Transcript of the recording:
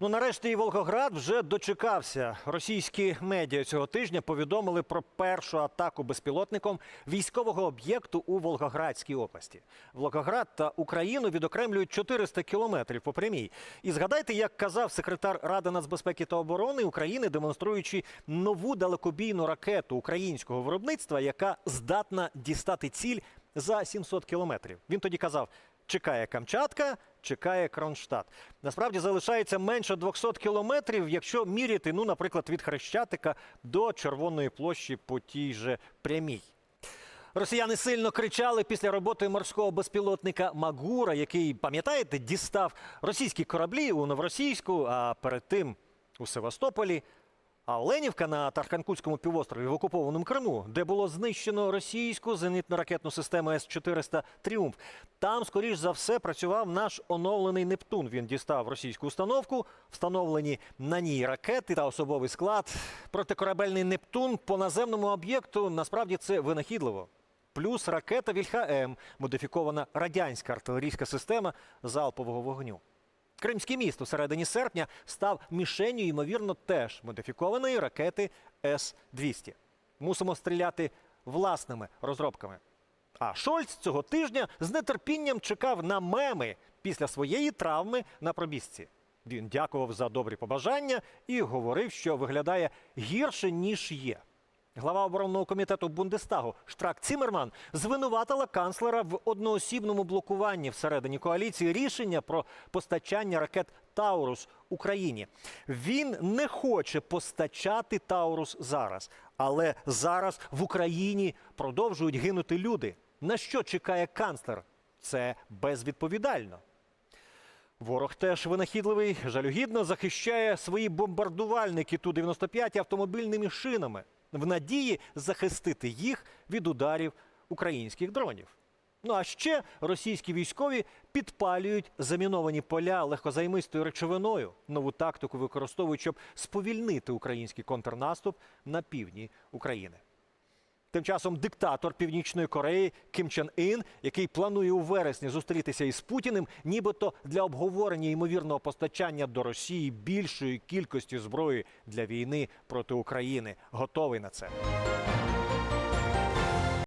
Ну, нарешті і Волгоград вже дочекався. Російські медіа цього тижня повідомили про першу атаку безпілотником військового об'єкту у Волгоградській області. Волгоград та Україну відокремлюють 400 кілометрів по прямій. І згадайте, як казав секретар Ради нацбезпеки та оборони України, демонструючи нову далекобійну ракету українського виробництва, яка здатна дістати ціль за 700 кілометрів. Він тоді казав. Чекає Камчатка, чекає Кронштадт. Насправді залишається менше 200 кілометрів, якщо міряти, ну, наприклад, від Хрещатика до Червоної площі по тій же прямій. Росіяни сильно кричали після роботи морського безпілотника Магура, який, пам'ятаєте, дістав російські кораблі у Новоросійську, а перед тим у Севастополі. А Оленівка на Тарханкутському півострові в окупованому Криму, де було знищено російську зенітно-ракетну систему С-400 Тріумф. Там, скоріш за все, працював наш оновлений Нептун. Він дістав російську установку, встановлені на ній ракети та особовий склад. Протикорабельний Нептун по наземному об'єкту насправді це винахідливо. Плюс ракета Вільха-М, модифікована радянська артилерійська система залпового вогню. Кримський міст у середині серпня став мішенню, ймовірно, теж модифікованої ракети С-200. Мусимо стріляти власними розробками. А Шольц цього тижня з нетерпінням чекав на меми після своєї травми на пробіжці. Він дякував за добрі побажання і говорив, що виглядає гірше, ніж є. Глава оборонного комітету Бундестагу Штрак Цімерман звинуватила канцлера в одноосібному блокуванні всередині коаліції рішення про постачання ракет Таурус Україні. Він не хоче постачати Таурус зараз, але зараз в Україні продовжують гинути люди. На що чекає канцлер? Це безвідповідально. Ворог теж винахідливий, жалюгідно захищає свої бомбардувальники Ту-95 автомобільними шинами в надії захистити їх від ударів українських дронів. Ну а ще російські військові підпалюють заміновані поля легкозаймистою речовиною. Нову тактику використовують, щоб сповільнити український контрнаступ на півдні України. Тим часом диктатор Північної Кореї Кім Чен Ін, який планує у вересні зустрітися із Путіним, нібито для обговорення ймовірного постачання до Росії більшої кількості зброї для війни проти України, готовий на це.